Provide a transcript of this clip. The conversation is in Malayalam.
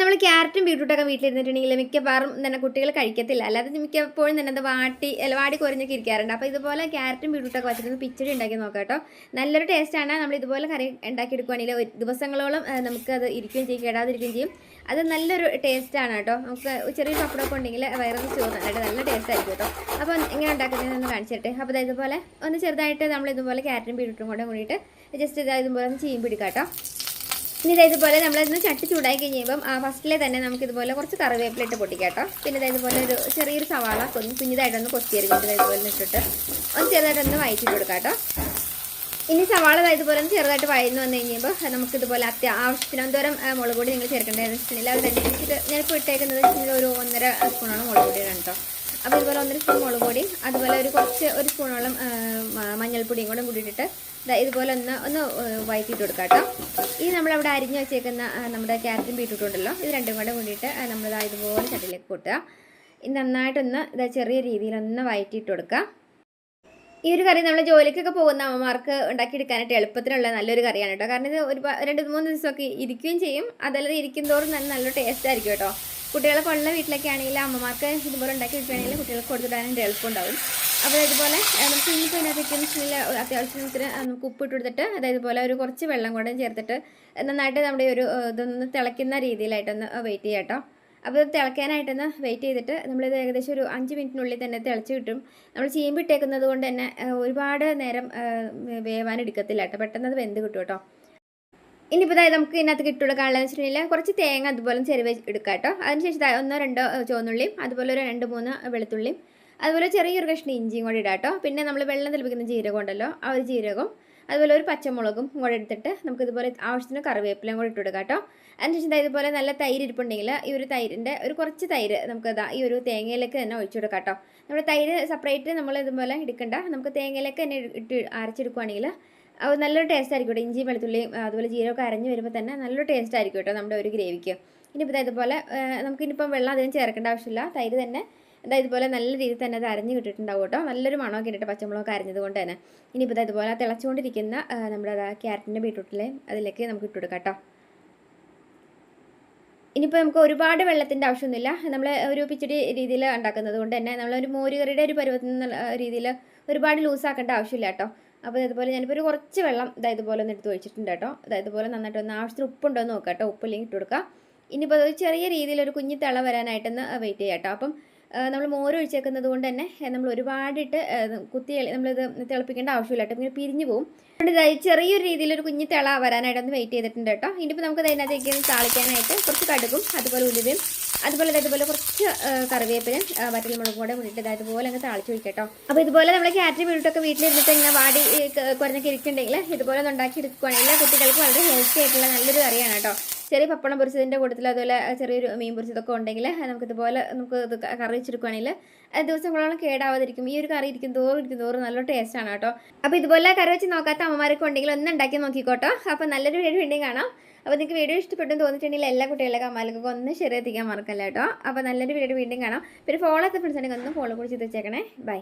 നമ്മൾ ക്യാരറ്റും ബീട്രൂട്ടൊക്കെ വീട്ടിലിരുന്നിട്ടുണ്ടെങ്കിൽ മിക്കവാറും തന്നെ കുട്ടികൾ കഴിക്കത്തില്ല. അല്ലാതെ മിക്കപ്പോഴും തന്നെ അത് വാട്ടി വാടി കുറഞ്ഞൊക്കെ ഇരിക്കാറുണ്ട്. അപ്പോൾ ഇതുപോലെ ക്യാരറ്റും ബീട്രൂട്ടൊക്കെ വെച്ചിട്ട് പിച്ചടി ഉണ്ടാക്കി നോക്കാം കേട്ടോ. നല്ലൊരു ടേസ്റ്റാണ് നമ്മൾ ഇതുപോലെ കറി ഉണ്ടാക്കി എടുക്കുകയാണെങ്കിൽ ഒരു ദിവസങ്ങളോളം നമുക്കത് ഇരിക്കുകയും ചെയ്യും കേടാതിരിക്കുകയും ചെയ്യും. അത് നല്ലൊരു ടേസ്റ്റാണ് കേട്ടോ. നമുക്ക് ചെറിയ പപ്പടമൊക്കെ ഉണ്ടെങ്കിൽ വയറൊക്കെ ചോറുന്നായിട്ട് നല്ല ടേസ്റ്റ് ആയിരിക്കും കേട്ടോ. അപ്പോൾ എങ്ങനെ ഉണ്ടാക്കുന്നതെന്ന് കാണിച്ചിട്ട് അപ്പോൾ ഇതുപോലെ ഒന്ന് ചെറുതായിട്ട് നമ്മൾ ഇതുപോലെ ക്യാരറ്റും ബീട്രൂട്ടും കൂടെ കൂടിയിട്ട് ജസ്റ്റ് ഇതായതുപോലെ ഒന്ന് ചീയും പിടിക്കാം കേട്ടോ. ഇനി ഇതാ ഇതുപോലെ നമ്മളിന്ന് ചട്ടി ചൂടായി ആ ഫസ്റ്റിലെ തന്നെ നമുക്ക് ഇതുപോലെ കുറച്ച് കറിവേപ്പില ഇട്ട് പൊട്ടിക്കാം പിന്നെ ഇതാ ഇതുപോലെ ഒരു ചെറിയൊരു സവാള കൊന്ന് കുഞ്ഞിതായിട്ടൊന്ന് കൊത്തിയെടുക്കും ഇതാ ഇതുപോലെ ഇട്ടിട്ട് ഒന്ന് ചെറുതായിട്ടൊന്ന് വയറ്റിട്ട് കൊടുക്കാട്ടോ. ഇനി സവാള ഇതുപോലെ ഒന്ന് ചെറുതായിട്ട് വഴന്നു വന്നു നമുക്ക് ഇതുപോലെ അത്യ ആവശ്യത്തിന് എന്തോരം മുളക് പൊടി നിങ്ങൾ ചേർക്കേണ്ടതെന്ന് വെച്ചിട്ടുണ്ടെങ്കിൽ അതിനനുസരിച്ചിട്ട് ഞാനിപ്പോൾ ഇട്ടേക്കുന്നത് ഒരു ഒന്നര സ്പൂണാണ് മുളക് പൊടിയാണ് കേട്ടോ. അപ്പോൾ ഇതുപോലെ ഒന്നര സ്പൂൺ മുളക് പൊടി അതുപോലെ ഒരു കുറച്ച് ഒരു സ്പൂണോളം മഞ്ഞൾപ്പൊടിയും കൂടെ കൂടിയിട്ടിട്ട് ഇതുപോലെ ഒന്ന് ഒന്ന് വഴറ്റിയിട്ട് കൊടുക്കാം കേട്ടോ. ഈ നമ്മളവിടെ അരിഞ്ഞ് വെച്ചേക്കുന്ന നമ്മുടെ ക്യാരറ്റും ബീട്രൂട്ടും ഉണ്ടല്ലോ ഇത് രണ്ടും കൂടെ കൂടിയിട്ട് നമ്മൾ ദാ ഇതുപോലെ ചട്ടിലേക്ക് കൂട്ടുക. ഇത് നന്നായിട്ടൊന്ന് ഇതാ ചെറിയ രീതിയിലൊന്ന് വഴറ്റിയിട്ട് കൊടുക്കുക. ഈ ഒരു കറി നമ്മൾ ജോലിക്കൊക്കെ പോകുന്ന അമ്മമാർക്ക് ഉണ്ടാക്കിയെടുക്കാനായിട്ട് എളുപ്പത്തിലുള്ള നല്ലൊരു കറിയാണ് കേട്ടോ. കാരണം ഇത് ഒരു രണ്ട് മൂന്ന് ദിവസമൊക്കെ ഇരിക്കുകയും ചെയ്യും. അതല്ലാതെ ഇരിക്കും തോറും നല്ല നല്ല ടേസ്റ്റ് ആയിരിക്കും കേട്ടോ. കുട്ടികളെ ഉള്ള വീട്ടിലൊക്കെ ആണെങ്കിൽ അമ്മമാർക്ക് ഇതുപോലെ ഉണ്ടാക്കി വെക്കുകയാണെങ്കിൽ കുട്ടികൾക്ക് കൊടുത്തിടാനും എളുപ്പമുണ്ടാവും അപ്പോൾ ഇതുപോലെ നമുക്ക് ഇനിയിപ്പോൾ ഇതിനകത്തേക്ക് വെച്ചിട്ടുണ്ടെങ്കിൽ അത്യാവശ്യത്തിന് ഉപ്പ് ഇട്ട് കൊടുത്തിട്ട് അതായത് പോലെ ഒരു കുറച്ച് വെള്ളം കൂടെ ചേർത്തിട്ട് നന്നായിട്ട് നമ്മുടെ ഒരു ഇതൊന്ന് തിളയ്ക്കുന്ന രീതിയിലായിട്ടൊന്ന് വെയിറ്റ് ചെയ്യാം കേട്ടോ. അപ്പോൾ ഇത് തിളയ്ക്കാനായിട്ടൊന്ന് വെയിറ്റ് ചെയ്തിട്ട് നമ്മളിത് ഏകദേശം ഒരു അഞ്ച് മിനിറ്റിനുള്ളിൽ തന്നെ തിളച്ച് കിട്ടും. നമ്മൾ ചീമ്പിട്ടേക്കുന്നത് കൊണ്ട് തന്നെ ഒരുപാട് നേരം വേവാൻ എടുക്കത്തില്ല കേട്ടോ. പെട്ടെന്ന് അത് വെന്ത് കിട്ടും കേട്ടോ. ഇനിയിപ്പോൾ ഇതായത് നമുക്ക് ഇതിനകത്ത് കിട്ടുകൊടുക്കാനുള്ളത് വെച്ചിട്ടുണ്ടെങ്കിൽ കുറച്ച് തേങ്ങ അതുപോലെ ചെറിയ എടുക്കാം കേട്ടോ അതിനുശേഷം ഒന്നോ രണ്ടോ ചുവന്നുള്ളിയും അതുപോലെ ഒരു രണ്ട് മൂന്ന് വെളുത്തുള്ളിയും അതുപോലെ ചെറിയൊരു കഷ്ണം ഇഞ്ചിയും കൂടി ഇടാം കേട്ടോ പിന്നെ നമ്മൾ വെള്ളം തിളപ്പിക്കുന്ന ജീരകം ഉണ്ടല്ലോ ആ ഒരു ജീരകം അതുപോലെ ഒരു പച്ചമുളകും കൂടെ എടുത്തിട്ട് നമുക്ക് ഇതുപോലെ ആവശ്യത്തിന് കറിവേപ്പിലയും കൂടെ ഇട്ട് കൊടുക്കാം കേട്ടോ അതിനുശേഷം ഇതുപോലെ നല്ല തൈര് ഇരിപ്പുണ്ടെങ്കിൽ ഈ ഒരു തൈരിന്റെ ഒരു കുറച്ച് തൈര് നമുക്ക് ദാ ഈ ഒരു തേങ്ങയിലേക്ക് തന്നെ ഒഴിച്ചു കൊടുക്കാം കേട്ടോ നമ്മുടെ തൈര് സെപ്പറേറ്റ് നമ്മൾ ഇതുപോലെ എടുക്കണ്ട. നമുക്ക് തേങ്ങയിലേക്ക് തന്നെ ഇട്ട് അരച്ചെടുക്കുകയാണെങ്കിൽ നല്ലൊരു ടേസ്റ്റ് ആയിരിക്കും കേട്ടോ. ഇഞ്ചി വെളുത്തുള്ളിയും അതുപോലെ ജീരകമൊക്കെ അരഞ്ഞ് വരുമ്പോൾ തന്നെ നല്ലൊരു ടേസ്റ്റ് ആയിരിക്കും കേട്ടോ നമ്മുടെ ഒരു ഗ്രേവിക്ക്. ഇനിയിപ്പോൾ ഇതുപോലെ നമുക്കിനിപ്പം വെള്ളം അധികം ചേർക്കേണ്ട ആവശ്യമില്ല. തൈര് തന്നെ അതായത് ഇതുപോലെ നല്ല രീതിയിൽ തന്നെ അത് അരഞ്ഞ് കിട്ടിയിട്ടുണ്ടാവും കേട്ടോ. നല്ലൊരു മണമൊക്കെ ഇട്ടിട്ട് പച്ചമുളകൊക്കെ അരഞ്ഞത് കൊണ്ട് തന്നെ. ഇനിയിപ്പോൾ ഇതുപോലെ തിളച്ചുകൊണ്ടിരിക്കുന്ന നമ്മുടെ ക്യാരറ്റിന്റെ ബീട്രൂട്ടിലെ അതിലേക്ക് നമുക്ക് ഇട്ട് കൊടുക്കാം കേട്ടോ. ഇനിയിപ്പോൾ നമുക്ക് ഒരുപാട് വെള്ളത്തിന്റെ ആവശ്യമൊന്നുമില്ല. നമ്മൾ ഒരു പിച്ചടി രീതിയിൽ ഉണ്ടാക്കുന്നത് കൊണ്ട് തന്നെ നമ്മളൊരു മോരുകറിയുടെ ഒരു പരുവത്തിൽ രീതിയിൽ ഒരുപാട് ലൂസാക്കേണ്ട ആവശ്യമില്ല കേട്ടോ. അപ്പോൾ ഇതുപോലെ ഞാനിപ്പോൾ ഒരു കുറച്ച് വെള്ളം ഇതായത് പോലെ ഒന്ന് എടുത്ത് ഒഴിച്ചിട്ടുണ്ട് കേട്ടോ. അതായത് പോലെ നന്നായിട്ട് ഒന്ന് ആവശ്യത്തിന് ഉപ്പുണ്ടോ എന്ന് നോക്കാം കേട്ടോ. ഉപ്പില്ലെങ്കിൽ ഇട്ട് കൊടുക്കുക ഇനിയിപ്പോൾ അത് ചെറിയ രീതിയിൽ ഒരു കുഞ്ഞി തിള വരാനായിട്ടൊന്ന് വെയിറ്റ് ചെയ്യാം കേട്ടോ. അപ്പം നമ്മൾ മോരൊഴിച്ചേക്കുന്നത് കൊണ്ട് തന്നെ നമ്മൾ ഒരുപാടിട്ട് കുത്തി നമ്മളിത് തിളപ്പിക്കേണ്ട ആവശ്യമില്ല കേട്ടോ. ഇങ്ങനെ പിരിഞ്ഞു പോകും അതുകൊണ്ട് ചെറിയൊരു രീതിയിൽ ഒരു കുഞ്ഞു തിള വരാനായിട്ടൊന്ന് വെയിറ്റ് ചെയ്തിട്ടുണ്ട് കേട്ടോ. ഇനിയിപ്പോൾ നമുക്ക് അതിനകത്തേക്ക് ഒന്ന് താളിക്കാനായിട്ട് കുറച്ച് കടുകും അതുപോലെ ഉലുവയും അതുപോലെ ഇതുപോലെ കുറച്ച് കറിവേപ്പിനും വറ്റൽ മുളകും കൂടെ കൂടിയിട്ട് ഇതുപോലെ അങ്ങ് താളിച്ച് വയ്ക്കട്ടോ അപ്പോൾ ഇതുപോലെ നമ്മൾ ക്യാരറ്റ് വീട്ടൊക്കെ വീട്ടിലിരുന്നിട്ട് ഇങ്ങനെ വാടി കുറഞ്ഞൊക്കെ ഇരിക്കുന്നുണ്ടെങ്കിൽ ഇതുപോലെ ഒന്ന് ഉണ്ടാക്കി എടുക്കുകയാണെങ്കിൽ കുട്ടികൾക്ക് വളരെ ഹെൽത്തി ആയിട്ടുള്ള നല്ലൊരു കറിയാണ് കേട്ടോ. ചെറിയ പപ്പടം പൊരിച്ചതിന്റെ കൂട്ടത്തിൽ അതുപോലെ ചെറിയൊരു മീൻ പൊരിച്ചതൊക്കെ ഉണ്ടെങ്കിൽ നമുക്കിതുപോലെ നമുക്ക് ഇത് കറി വെച്ചെടുക്കുകയാണെങ്കിൽ ദിവസങ്ങളോളം കേടാവാതിരിക്കും. ഈ ഒരു കറി ഇരിക്കും തോറും ഇരിക്കും തോറും നല്ല ടേസ്റ്റാണ് കേട്ടോ. അപ്പോൾ ഇതുപോലെ കറി വെച്ച് നോക്കാത്ത അമ്മമാരൊക്കെ ഉണ്ടെങ്കിൽ ഒന്ന് ഉണ്ടാക്കി നോക്കിക്കോട്ടോ. അപ്പോൾ നല്ലൊരു വീഡിയോ വീണ്ടും കാണാം. അപ്പോൾ നിങ്ങൾക്ക് വീഡിയോ ഇഷ്ടപ്പെട്ടു തോന്നിയിട്ടുണ്ടെങ്കിൽ എല്ലാ കുട്ടികളെ അമ്മമാർക്കൊക്കെ ഒന്ന് ഷെയർ എത്തിക്കാൻ മറക്കല്ല കേട്ടോ. അപ്പോൾ നല്ലൊരു വീഡിയോ വീണ്ടും കാണാം. പിന്നെ ഫോളോ ഒക്കെ ഫ്രണ്ട്സ് ഉണ്ടെങ്കിൽ ഒന്ന് ഫോളോ കൂടി ചെയ്ത് വെച്ചേക്കണേ. ബൈ